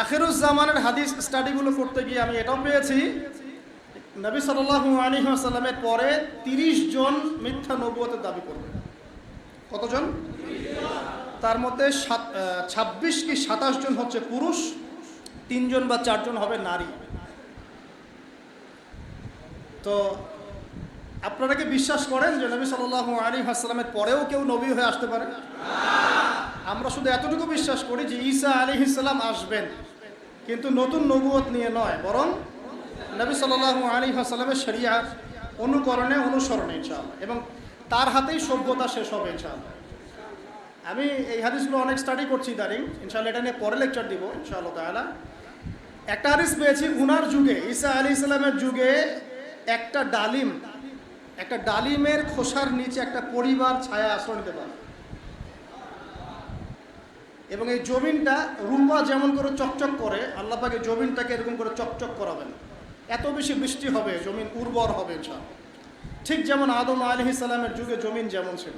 আখেরুজ্জামানের হাদিস স্টাডিগুলো করতে গিয়ে আমি এটাও পেয়েছি। নবী সাল্লাল্লাহু আলাইহি ওয়াসাল্লামের পরে তিরিশ জন মিথ্যা নবুয়তের দাবি করবে। কতজন? তার মধ্যে সাত ছাব্বিশ কি সাতাশ জন হচ্ছে পুরুষ, তিনজন বা চারজন হবে নারী। তো আপনারা কি বিশ্বাস করেন যে নবী সাল্লাল্লাহু আলাইহি ওয়াসাল্লামের পরেও কেউ নবী হয়ে আসতে পারে? আমরা শুধু এতটুকু বিশ্বাস করি যে ঈসা আলী ইসলাম আসবেন। কিন্তু নতুন নবুয়ত নিয়ে নয়, বরং নবী সাল্লাহ আলী হাসালামের শরিয়া অনুকরণে অনুসরণে, ইনশাআল্লাহ। এবং তার হাতেই সভ্যতা শেষ হবে চাল আমি এই হাদিসগুলো অনেক স্টাডি করছি দাঁড়িং ইনশাআল্লাহ এটা নিয়ে পরে লেকচার দিব, ইনশাআল্লাহ তাহলে একটা হাদিস পেয়েছি, উনার যুগে, ঈসা আলী ইসলামের যুগে একটা ডালিম, একটা ডালিমের খোসার নিচে একটা পরিবার ছায়া আশ্রয় নিতে পারে। এবং এই জমিনটা রূপা যেমন করে চকচক করে আল্লাহ পাকে জমিনটাকে এরকম করে চকচক করাবেন। এত বেশি বৃষ্টি হবে, জমিন উর্বর হবে ইনশাআল্লাহ। ঠিক যেমন আদম আলি সালামের যুগে জমিন যেমন ছিল।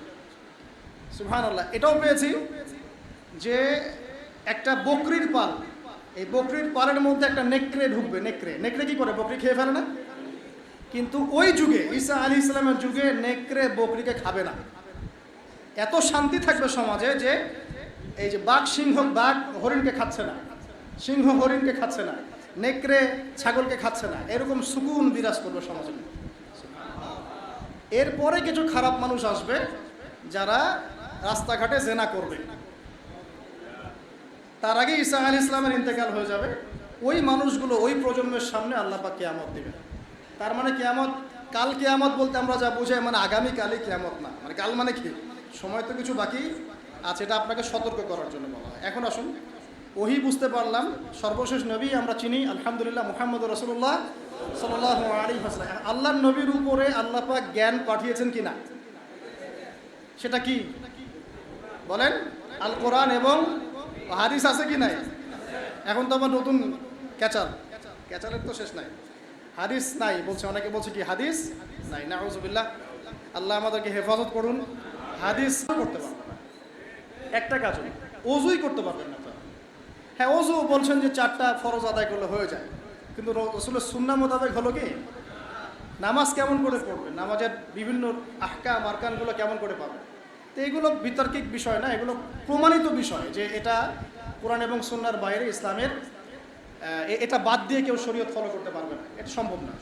সুহান আল্লাহ এটাও পেয়েছি যে একটা বকরির পাল, এই বকরির পালের মধ্যে একটা নেকড়ে ঢুকবে, নেকড়ে। নেকড়ে কি করে? বকরি খেয়ে ফেলে না? কিন্তু ওই যুগে, ঈসা আলী ইসলামের যুগে নেকড়ে বকরিকে খাবে না। এত শান্তি থাকবে সমাজে যে এই যে বাঘ, সিংহ, বাঘ হরিণকে খাচ্ছে না। সিংহ হরিণকে খাচ্ছে না। নেকড়ে, ছাগলকে খাচ্ছে না। এরকম সুকুন বিরাজ করবে সমাজে। এরপরে কিছু খারাপ মানুষ আসবে যারা রাস্তাঘাটে জেনা করবে। তার আগে ঈসা আল ইসলামের ইন্তেকাল হয়ে যাবে। ওই মানুষগুলো ওই প্রজন্মের সামনে আল্লাহ পাক কেয়ামত দেবে। তার মানে কেয়ামত, কাল কেয়ামত বলতে আমরা যা বুঝাই মানে আগামী কালই কেয়ামত না। মানে কাল মানে কি? সময় তো কিছু বাকি আছে এটা আপনাকে সতর্ক করার জন্য বলা হয়। এখন আসুন, ওহি বুঝতে পারলাম, সর্বশেষ নবী আমরা চিনি, আলহামদুলিল্লাহ, মুহাম্মদ রসুল্লাহ সাল্লাহ আলী নবীর উপরে আল্লাহ পাক জ্ঞান পাঠিয়েছেন কি না সেটা কি? বলেন আল কোরআন এবং হাদিস আছে কি নাই? এখন তো আমার নতুন ক্যাচাল। ক্যাচালের তো শেষ নাই। হাদিস নাই, বলছে, অনেকে বলছে কি হাদিস নাই? না আল্লাহ আমাদেরকে হেফাজত করুন। হাদিস করতে পারবেন না একটা কাজ অজুই করতে পারবেন না হ্যাঁ অজু বলছেন যে চারটা ফরজ আদায় করলে হয়ে যায়। কিন্তু রসুলের সুন্না মোতাবেক হলো কি? নামাজ কেমন করে পড়বে নামাজের বিভিন্ন আহকা মার্কানগুলো কেমন করে পাবে তো এগুলো বিতর্কিক বিষয় না, এগুলো প্রমাণিত বিষয় যে এটা কোরআন এবং সুন্নার বাইরে ইসলামের এটা বাদ দিয়ে কেউ শরীয়ত ফলো করতে পারবে না। এটা সম্ভব না।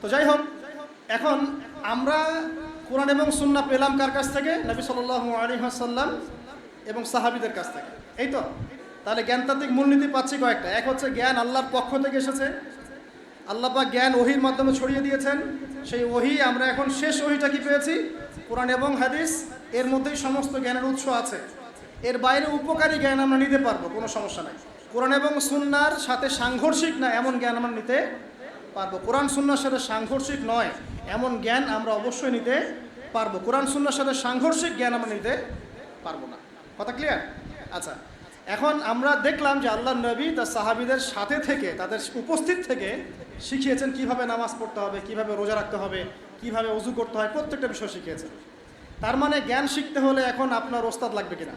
তো যাই হোক, এখন আমরা কোরআন এবং সুন্না পেলাম কার কাছ থেকে? নবী সাল আলী হাসাল্লাম এবং সাহাবিদের কাছ থেকে। এই তো? তাহলে জ্ঞানতাত্ত্বিক মূলনীতি পাচ্ছি কয়েকটা। এক হচ্ছে জ্ঞান আল্লাহর পক্ষ থেকে এসেছে। আল্লাহ পাক জ্ঞান ওহির মাধ্যমে ছড়িয়ে দিয়েছেন। সেই ওহি, আমরা এখন শেষ ওহিটা কি পেয়েছি? কোরআন এবং হাদিস, এর মধ্যেই সমস্ত জ্ঞানের উৎস আছে। এর বাইরে উপকারী জ্ঞান আমরা নিতে পারব, কোনো সমস্যা নাই। কোরআন এবং সুন্নার সাথে সাংঘর্ষিক না এমন জ্ঞান আমরা নিতে পারব। কোরআন সুন্নার সাথে সাংঘর্ষিক নয়, এমন জ্ঞান আমরা অবশ্যই নিতে পারব। কোরআন সুন্নার সাথে সাংঘর্ষিক জ্ঞান আমরা নিতে পারব না। কথা ক্লিয়ার আচ্ছা এখন আমরা দেখলাম যে আল্লাহ নবী তার সাহাবিদের সাথে থেকে, তাদের উপস্থিত থেকে শিখিয়েছেন কীভাবে নামাজ পড়তে হবে, কীভাবে রোজা রাখতে হবে, কীভাবে উজু করতে হয়, প্রত্যেকটা বিষয় শিখিয়েছেন। তার মানে জ্ঞান শিখতে হলে এখন আপনার ওস্তাদ লাগবে কিনা?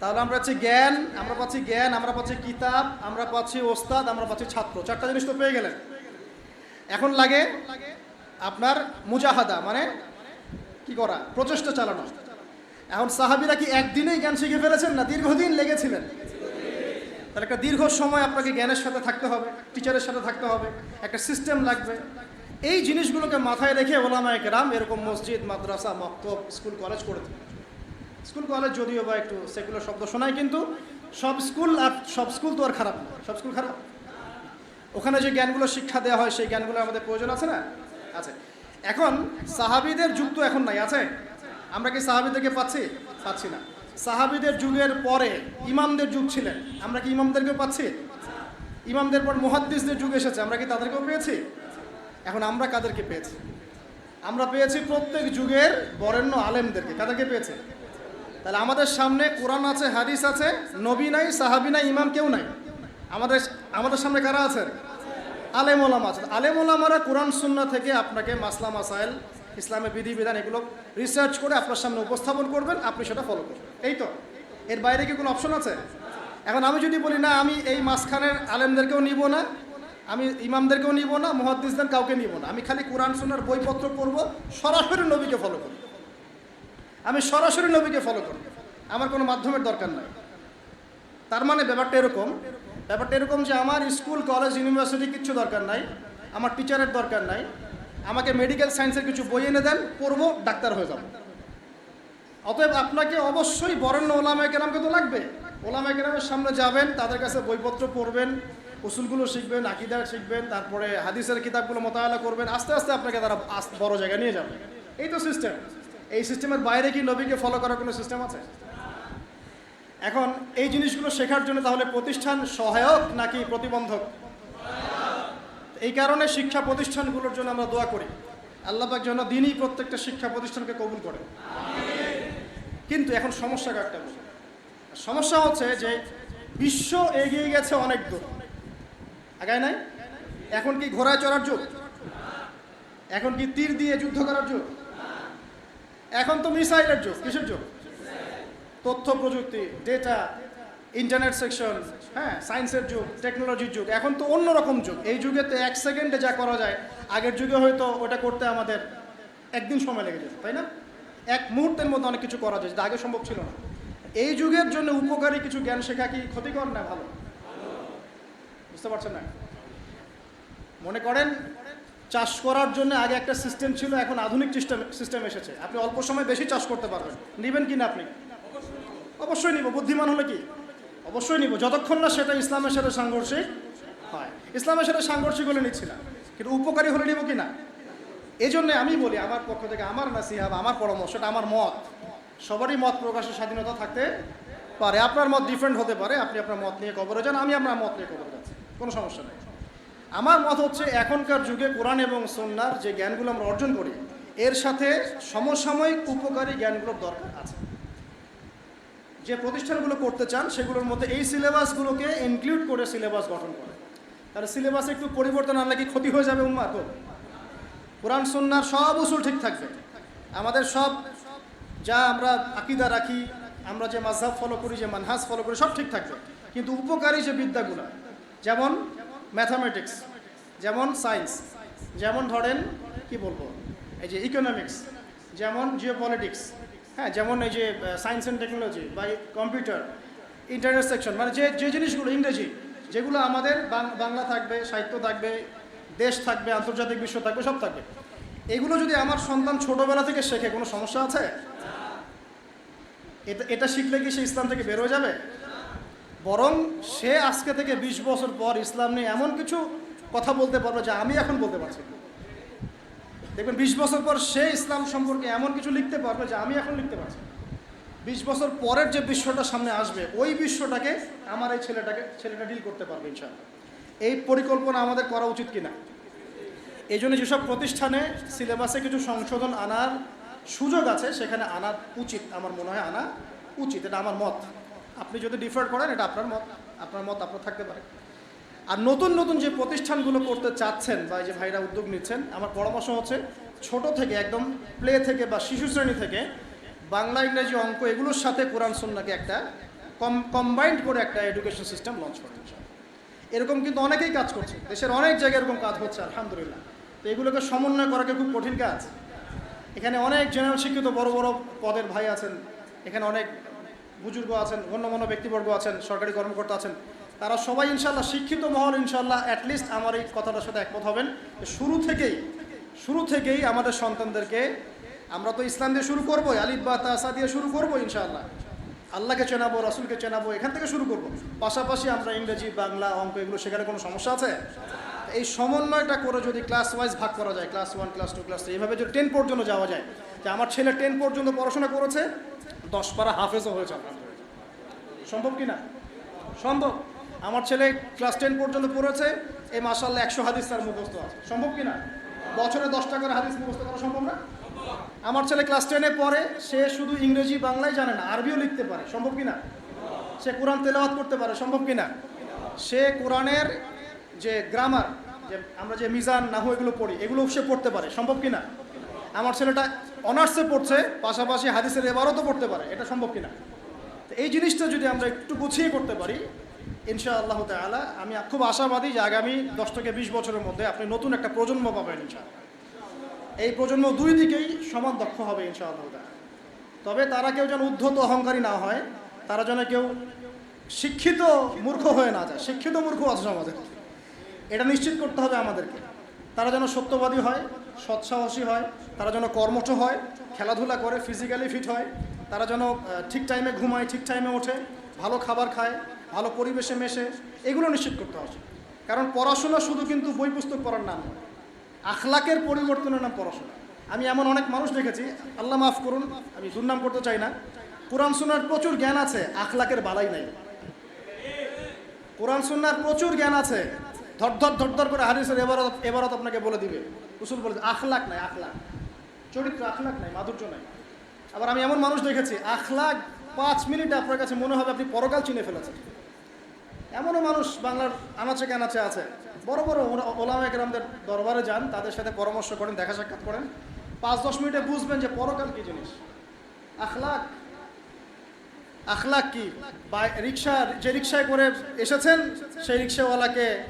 তাহলে আমরা পাচ্ছি জ্ঞান, আমরা পাচ্ছি জ্ঞান, আমরা পাচ্ছি কিতাব, আমরা পাচ্ছি ওস্তাদ, আমরা পাচ্ছি ছাত্র। চারটা জিনিস তো পেয়ে গেলেন। এখন লাগে আপনার মুজাহাদা মানে কি করা? প্রচেষ্টা চালানো। এখন সাহাবিরা কি একদিনেই জ্ঞান শিখে ফেলেছেন না দীর্ঘদিন লেগেছিলেন? তাহলে একটা দীর্ঘ সময় আপনাকে জ্ঞানের সাথে থাকতে হবে টিচারের সাথে থাকতে হবে, একটা সিস্টেম লাগবে। এই জিনিসগুলোকে মাথায় রেখে ওলামায় কেরাম এরকম মসজিদ, মাদ্রাসা, মক্তব স্কুল কলেজ করে স্কুল কলেজ যদিও বা একটু সেগুলো শব্দ শোনায়, কিন্তু সব স্কুল আর সব স্কুল তো আর খারাপ সব স্কুল খারাপ? ওখানে যে জ্ঞানগুলো শিক্ষা দেওয়া হয়, সেই জ্ঞানগুলো আমাদের প্রয়োজন আছে না? আছে। এখন সাহাবিদের যুগ তো এখন নাই, আছে? আমরা কি সাহাবিদেরকে পাচ্ছি? পাচ্ছি না। সাহাবিদের যুগের পরে ইমামদের যুগ ছিলেন। আমরা কি ইমামদেরকেও পাচ্ছি? ইমামদের পর মুহাদ্দিসদের যুগ এসেছে। আমরা কি তাদেরকেও পেয়েছি? এখন আমরা কাদেরকে পেয়েছি? আমরা পেয়েছি প্রত্যেক যুগের বরেণ্য আলেমদেরকে। কাদেরকে পেয়েছে? তাহলে আমাদের সামনে কোরআন আছে, হাদিস আছে, নবী নাই, সাহাবি নাই, ইমাম কেউ নাই। আমাদের আমাদের সামনে কারা আছেন? আলেম ওলামা আছে। আলেম ওলামারা কোরআন, সুন্না থেকে আপনাকে মাসলা, মাসাইল ইসলামের বিধিবিধান এগুলো রিসার্চ করে আপনার সামনে উপস্থাপন করবেন, আপনি সেটা ফলো করবেন। এই তো। এর বাইরে কি কোনো অপশন আছে? এখন আমি যদি বলি, না, আমি এই মাঝখানের আলেমদেরকেও নিব না, আমি ইমামদেরকেও নিব না, মহাদ্দিসদের কাউকে নিব না। আমি খালি কোরআন, সুন্নার বইপত্র পড়ব, সরাসরি নবীকে ফলো করি আমি সরাসরি নবীকে ফলো করব। আমার কোনো মাধ্যমের দরকার নাই। তার মানে ব্যাপারটা এরকম ব্যাপারটা এরকম যে আমার স্কুল, কলেজ, ইউনিভার্সিটি কিচ্ছু দরকার নাই, আমার টিচারের দরকার নাই আমাকে মেডিকেল সায়েন্সের কিছু বই এনে দেন, পড়ব, ডাক্তার হয়ে যাব। অতএব আপনাকে অবশ্যই বরেণ্য ওলামায় কেরামকে তো লাগবে। ওলামায় কেরামের সামনে যাবেন, তাদের কাছে বইপত্র পড়বেন, উসুলগুলো শিখবেন আকিদার শিখবেন, তারপরে হাদিসের কিতাবগুলো মোতাবেলা করবেন, আস্তে আস্তে আপনাকে তারা বড় জায়গায় নিয়ে যাবে। এই তো সিস্টেম এই সিস্টেমের বাইরে কি নবীকে ফলো করার কোনো সিস্টেম আছে? এখন এই জিনিসগুলো শেখার জন্য তাহলে প্রতিষ্ঠান সহায়ক নাকি প্রতিবন্ধক? এই কারণে শিক্ষা প্রতিষ্ঠানগুলোর জন্য আমরা দোয়া করি। আল্লাহ পাক যেন দিনই প্রত্যেকটা শিক্ষা প্রতিষ্ঠানকে কবুল করে কিন্তু এখন সমস্যা একটা। সমস্যা হচ্ছে যে বিশ্ব এগিয়ে গেছে অনেক দূর। আগায় নাই? এখন কি ঘোড়ায় চড়ার যুগ? এখন কি তীর দিয়ে যুদ্ধ করার যুগ? এখন তো মিসাইলের যুগ। কিসের যুগ? তথ্য প্রযুক্তি ডেটা ইন্টারনেট সেকশন হ্যাঁ সায়েন্সের যুগ টেকনোলজির যুগ, এখন তো অন্যরকম যুগ। এই যুগে তো এক সেকেন্ডে যা করা যায়, আগের যুগে হয়তো ওটা করতে আমাদের একদিন সময় লেগে যেত, তাই না? এক মুহূর্তের মধ্যে অনেক কিছু করা যায় আগে সম্ভব ছিল না। এই যুগের জন্য উপকারী কিছু জ্ঞান শেখা কি ক্ষতিকর না ভালো? বুঝতে পারছেন না? মনে করেন, চাষ করার জন্য আগে একটা সিস্টেম ছিল, এখন আধুনিক সিস্টেম সিস্টেম এসেছে। আপনি অল্প সময় বেশি চাষ করতে পারবেন। নেবেন কি না আপনি? অবশ্যই নিব। বুদ্ধিমান হলে কি? অবশ্যই নিব। যতক্ষণ না সেটা ইসলামের সাথে সাংঘর্ষিক হয়। ইসলামের সাথে সাংঘর্ষিক হলে নিচ্ছি না। কিন্তু উপকারী হলে নিব কি না? এই জন্য আমি বলি, আমার পক্ষ থেকে আমার নাসিহা বা আমার পরামর্শ, এটা আমার মত। সবারই মত প্রকাশের স্বাধীনতা থাকতে পারে। আপনার মত ডিফারেন্ট হতে পারে। আপনি আপনার মত নিয়ে কবরে যান, আমি আপনার মত নিয়ে কবরে যাচ্ছি। কোনো সমস্যা নেই। আমার মত হচ্ছে, এখনকার যুগে কোরআন এবং সন্ন্যার যে জ্ঞানগুলো আমরা অর্জন করি, এর সাথে সমসাময়িক উপকারী জ্ঞানগুলোর দরকার আছে। যে প্রতিষ্ঠানগুলো করতে চান, সেগুলোর মধ্যে এই সিলেবাসগুলোকে ইনক্লুড করে সিলেবাস গঠন করে। তাহলে সিলেবাসে একটু পরিবর্তন আনলে কি ক্ষতি হয়ে যাবে উম্মা তো কোরআন সন্ন্যার সব উসুল ঠিক থাকবে। আমাদের সব যা আমরা আকিদা রাখি, আমরা যে মাঝহাব ফলো করি, যে মানহাজ ফলো করি, সব ঠিক থাকবে। কিন্তু উপকারী যে বিদ্যাগুলো, যেমন ম্যাথামেটিক্স যেমন সায়েন্স যেমন ধরেন, কি বলব? এই যে ইকোনমিক্স যেমন জিওপলিটিক্স হ্যাঁ যেমন এই যে সায়েন্স অ্যান্ড টেকনোলজি বা কম্পিউটার ইন্টারনেট সেকশন মানে যে যে জিনিসগুলো, ইংরেজি, যেগুলো আমাদের বাংলা থাকবে, সাহিত্য থাকবে, দেশ থাকবে, আন্তর্জাতিক বিশ্ব থাকবে, সব থাকবে। এগুলো যদি আমার সন্তান ছোটবেলা থেকে শেখে, কোনো সমস্যা আছে? এটা এটা শিখলে কি সে ইসলাম থেকে বেরোয় যাবে? বরং সে আজকে থেকে বিশ বছর পর ইসলাম নিয়ে এমন কিছু কথা বলতে পারবে যা আমি এখন বলতে পারছি। দেখবেন বিশ বছর পর সে ইসলাম সম্পর্কে এমন কিছু লিখতে পারবে যে আমি এখন লিখতে পারছি। বিশ বছর পরের যে বিশ্বটা সামনে আসবে, ওই বিশ্বটাকে আমার এই ছেলেটাকে, ছেলেটা ডিল করতে পারবে ইনশাআল্লাহ। এই পরিকল্পনা আমাদের করা উচিত কিনা? এই জন্য যেসব প্রতিষ্ঠানে সিলেবাসে কিছু সংশোধন আনার সুযোগ আছে, সেখানে আনা উচিত। আমার মনে হয় আনা উচিত। এটা আমার মত। আপনি যদি ডিফার করেন, এটা আপনার মত। আপনার মত আপনার থাকতে পারে। আর নতুন নতুন যে প্রতিষ্ঠানগুলো করতে চাচ্ছেন বা যে ভাইরা উদ্যোগ নিচ্ছেন, আমার পরামর্শ হচ্ছে ছোট থেকে একদম প্লে থেকে বা শিশু শ্রেণি থেকে বাংলা ইংরেজি অঙ্ক এগুলোর সাথে কোরআন সন্নাকে একটা কম কম্বাইন্ড করে একটা এডুকেশন সিস্টেম লঞ্চ করতে এরকম কিন্তু অনেকেই কাজ করছে। দেশের অনেক জায়গায় এরকম কাজ হচ্ছে, আলহামদুলিল্লাহ। তো এগুলোকে সমন্বয় করা কি খুব কঠিন কাজ? এখানে অনেক জেনারেল শিক্ষিত বড় বড় পদের ভাই আছেন, এখানে অনেক বুজুর্গ আছেন, গণ্যমান্য ব্যক্তিবর্গ আছেন, সরকারি কর্মকর্তা আছেন। তারা সবাই ইনশাল্লাহ শিক্ষিত মহল ইনশাল্লাহ অ্যাটলিস্ট আমার এই কথাটার সাথে একমত হবেন। শুরু থেকেই শুরু থেকেই আমাদের সন্তানদেরকে আমরা তো ইসলাম দিয়ে শুরু করব, আলিফ বা তাসা দিয়ে শুরু করব ইনশাআল্লাহ। আল্লাহকে চেনাবো, রাসুলকে চেনাবো, এখান থেকে শুরু করব। পাশাপাশি আমরা ইংরেজি, বাংলা, অঙ্ক এগুলো সেখানে কোনো সমস্যা আছে? এই সমন্বয়টা করে যদি ক্লাস ওয়াইজ ভাগ করা যায় class one class two class three এইভাবে যদি টেন পর্যন্ত যাওয়া যায়, যে আমার ছেলে টেন পর্যন্ত পড়াশোনা করেছে, দশ পারা হাফেজও হয়েছে। আলহামদুলিল্লাহ। সম্ভব কি না? সম্ভব। আমার ছেলে ক্লাস টেন পর্যন্ত পড়েছে, এই মাসাল্লাহ একশো হাদিস তার মুখস্থ আছে। সম্ভব কি না? বছরে দশটা করে হাদিস মুখস্থ করা সম্ভব না? আমার ছেলে ক্লাস টেনে পড়ে, সে শুধু ইংরেজি বাংলায় জানে না, আরবিও লিখতে পারে। সম্ভব কি না? সে কোরআন তেলাওয়াত করতে পারে, সম্ভব কি না? সে কোরআনের যে গ্রামার যে আমরা যে মিজান, নাহু এগুলো পড়ি, এগুলো সে পড়তে পারে, সম্ভব কি না? আমার ছেলেটা অনার্সে পড়ছে, পাশাপাশি হাদিসের এবারও তো পড়তে পারে, এটা সম্ভব কি না? তো এই জিনিসটা যদি আমরা একটু গুছিয়ে করতে পারি ইনশা আল্লাহ তালা আমি খুব আশাবাদী যে আগামী দশ থেকে বিশ বছরের মধ্যে আপনি নতুন একটা প্রজন্ম পাবেন ইনশাআল্লাহ। এই প্রজন্ম দুই দিকেই সমান দক্ষ হবে ইনশা আল্লাহ। তবে তারা কেউ যেন উদ্ধত অহংকারী না হয়, তারা যেন কেউ শিক্ষিত মূর্খ হয়ে না যায়, শিক্ষিত মূর্খ আছে সমাজে এটা নিশ্চিত করতে হবে আমাদেরকে। তারা যেন সত্যবাদী হয়, সৎসাহসী হয়, তারা যেন কর্মঠ হয়, খেলাধুলা করে ফিজিক্যালি ফিট হয়, তারা যেন ঠিক টাইমে ঘুমায়, ঠিক টাইমে ওঠে ভালো খাবার খায়, ভালো পরিবেশে মেশে, এগুলো নিশ্চিত করতে হবে। কারণ পড়াশোনা শুধু কিন্তু বই পুস্তক পড়ার নাম আখলাকের পরিবর্তনের নাম পড়াশোনা। আমি এমন অনেক মানুষ দেখেছি, আল্লাহ মাফ করুন, আমি দুর্নাম করতে চাই না। কোরআন, সুন্নার প্রচুর জ্ঞান আছে, আখলাকের বালাই নাই। কোরআন, সুন্নার প্রচুর জ্ঞান আছে। ধর ধর ধর করে হাদিসের এবারত এবারত আপনাকে বলে দিবে। উসুল বলে আখলাক নাই, আখলাক। চরিত্র আখলাক নাই, মাধুর্য নাই। আবার আমি এমন মানুষ দেখেছি, আখলাক পাঁচ মিনিট আপনার কাছে মনে হবে আপনি পরকাল চিনে ফেলেছেন। এমনও মানুষ বাংলার আনাচে কানাচে আছে। বড় বড় ওলা- একরামদের দরবারে যান, তাদের সাথে পরামর্শ করেন, দেখা সাক্ষাৎ করেন। পাঁচ দশ মিনিটে বুঝবেন যে পরকাল কি জিনিস। আখলাক। আখলাক কি? রিক্সা যে রিক্সায় করে এসেছেন, সেই রিক্সাওয়ালাকে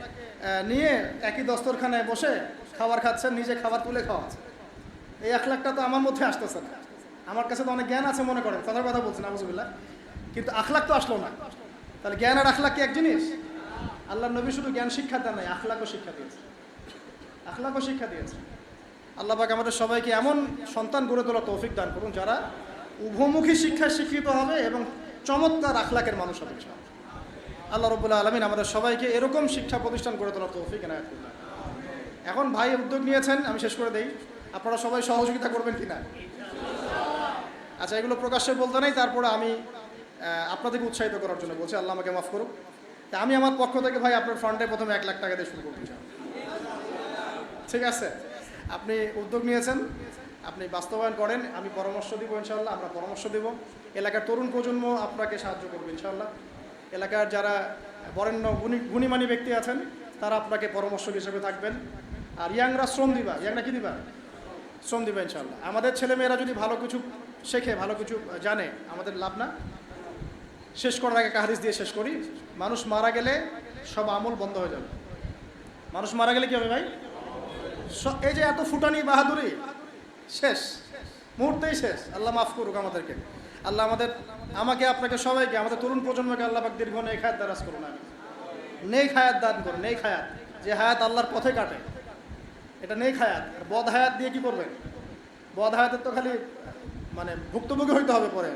নিয়ে একই দস্তরখানায় বসে খাবার খাচ্ছেন, নিজে খাবার তুলে খাওয়াচ্ছেন। এই আখলাকটা তো আমার মধ্যে আসতেছে না। আমার কাছে তো অনেক জ্ঞান আছে মনে করেন, কথার কথা বলছেন আবুজুবিল্লাহ কিন্তু আখলাক তো আসলো না। তাহলে জ্ঞান আর আখলাক কি এক জিনিস? আল্লাহ নবী শুধু জ্ঞান শিক্ষা দেন নাই, আখলাকও শিক্ষা দিয়েছে। আখলাকও শিক্ষা দিয়েছে। আল্লাহ পাক আমাদের সবাইকে এমন সন্তান গড়ে তোলা তৌফিক দান করুন যারা উভমুখী শিক্ষায় শিক্ষিত হবে এবং চমৎকার আখলাকের মানুষ হবে। আল্লাহ রবুল্লাহ আলমিন আমাদের সবাইকে এরকম শিক্ষা প্রতিষ্ঠান গড়ে তোলা তৌফিক এনায়ত করুন। এখন ভাই উদ্যোগ নিয়েছেন, আমি শেষ করে দেই। আপনারা সবাই সহযোগিতা করবেন কিনা? আচ্ছা এগুলো প্রকাশ্যে বলতে নেই, তারপরে আমি আপনাদেরকে উৎসাহিত করার জন্য বলছি, আল্লাহ আমাকে মাফ করুক। তা আমি আমার পক্ষ থেকে ভাই আপনার ফান্ডে প্রথমে এক লাখ টাকা দিয়ে শুরু করতে চাই। ঠিক আছে? আপনি উদ্যোগ নিয়েছেন, আপনি বাস্তবায়ন করেন, আমি পরামর্শ দিব ইনশাল্লাহ আমরা পরামর্শ দেব। এলাকার তরুণ প্রজন্ম আপনাকে সাহায্য করবে ইনশাল্লাহ এলাকার যারা বরেণ্য গুণী, গুণীমানী ব্যক্তি আছেন, তারা আপনাকে পরামর্শ হিসেবে থাকবেন। আর ইয়াংরা শ্রম দিবা, ইয়াংরা কি দিবা? শ্রম দিবা ইনশাল্লাহ আমাদের ছেলেমেয়েরা যদি ভালো কিছু শেখে ভালো কিছু জানে, আমাদের লাভ না। শেষ করার আগে একটা হাদিস দিয়ে শেষ করি। মানুষ মারা গেলে সব আমল বন্ধ হয়ে যাবে। মানুষ মারা গেলে কি হবে ভাই? এই যে এত ফুটানি বাহাদুরি, শেষ। মুহূর্তেই শেষ। আল্লাহ মাফ করুক আমাদেরকে। আল্লাহ আমাদের, আমাকে, আপনাকে সবাইকে, আমাদের তরুণ প্রজন্মকে আল্লাহ পাক দীর্ঘ নেই খায়াত দারাজ করুন আমি নেই খায়াত দান করুন নেই খায়াত যে হায়াত আল্লাহর পথে কাটে, এটা নেই খায়াত বদ হায়াত দিয়ে কি করবেন? বদ হায়াতের তো খালি মানে ভুক্তভোগী হইতে হবে পরে।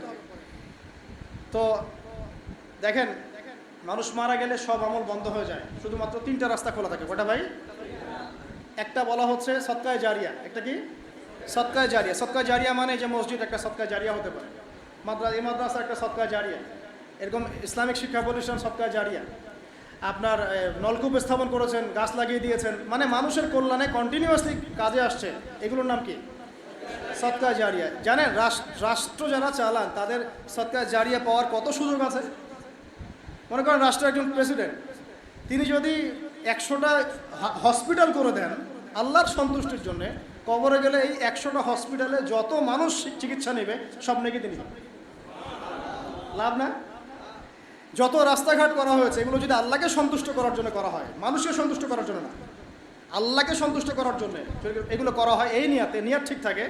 তো দেখেন, মানুষ মারা গেলে সব আমল বন্ধ হয়ে যায়। শুধুমাত্র তিনটা রাস্তা খোলা থাকে। কটা ভাই? একটা বলা হচ্ছে সৎকায় জারিয়া। একটা কি? সৎকায় জারিয়া। সৎকায় জারিয়া মানে যে মসজিদ, একটা সৎকায় জারিয়া হতে পারে। মাদ্রাস, এই মাদ্রাসা একটা সৎকায় জারিয়া। এরকম ইসলামিক শিক্ষা প্রতিষ্ঠান সৎকায় জারিয়া। আপনার নলকূপ স্থাপন করেছেন, গাছ লাগিয়ে দিয়েছেন। মানে মানুষের কল্যাণে কন্টিনিউয়াসলি কাজে আসছে। এগুলোর নাম কি? সৎকার জারিয়া। জানেন রাষ্ট্র যারা চালান, তাদের সৎকার জারিয়া পাওয়ার কত সুযোগ আছে? মনে করেন রাষ্ট্রের একজন প্রেসিডেন্ট তিনি যদি একশোটা হসপিটাল করে দেন, আল্লাহর সন্তুষ্টির জন্য কবরে গেলে এই একশোটা হসপিটালে যত মানুষ চিকিৎসা নেবে, সব নাকি তিনি। লাভ না? যত রাস্তাঘাট করা হয়েছে, এগুলো যদি আল্লাহকে সন্তুষ্ট করার জন্য করা হয়, মানুষকে সন্তুষ্ট করার জন্য না, আল্লাহকে সন্তুষ্ট করার জন্য এগুলো করা হয়, এই নিয়াতে, নিয়াত ঠিক থাকে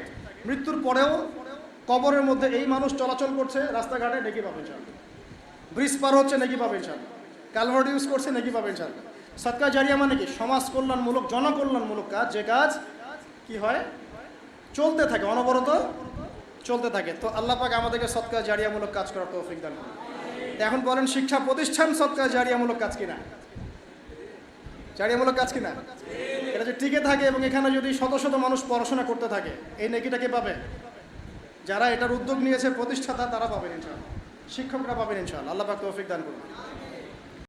মৃত্যুর পরেও কবরের মধ্যে এই মানুষ চলাচল করছে, রাস্তাঘাটে নেকি পাবেন ইনশাআল্লাহ ব্রিজ পার হচ্ছে নাকি পাবেন ইনশাআল্লাহ কালভার্ট ইউজ করছে নাকি পাবেন ইনশাআল্লাহ সৎকা জারিয়া মানে কি? সমাজ কল্যাণমূলক, জনকল্যাণমূলক কাজ, যে কাজ কি হয়? চলতে থাকে, অনবরত চলতে থাকে। তো আল্লাহ পাক আমাদেরকে সৎকা জারিয়ামূলক কাজ করার তৌফিক দান। এখন বলেন শিক্ষা প্রতিষ্ঠান সৎকা জারিয়ামূলক কাজ কিনা? জারিয়ামূলক কাজ কিনা এটা যে টিকে থাকে এবং এখানে যদি শত শত মানুষ পড়াশোনা করতে থাকে, এই নেকিটা কে পাবে? যারা এটার উদ্যোগ নিয়েছে প্রতিষ্ঠাতা, তারা পাবেন ইনশাআল্লাহ। শিক্ষকরা পাবেন ইনশাআল্লাহ। আল্লাহ পাক তৌফিক দান করুন।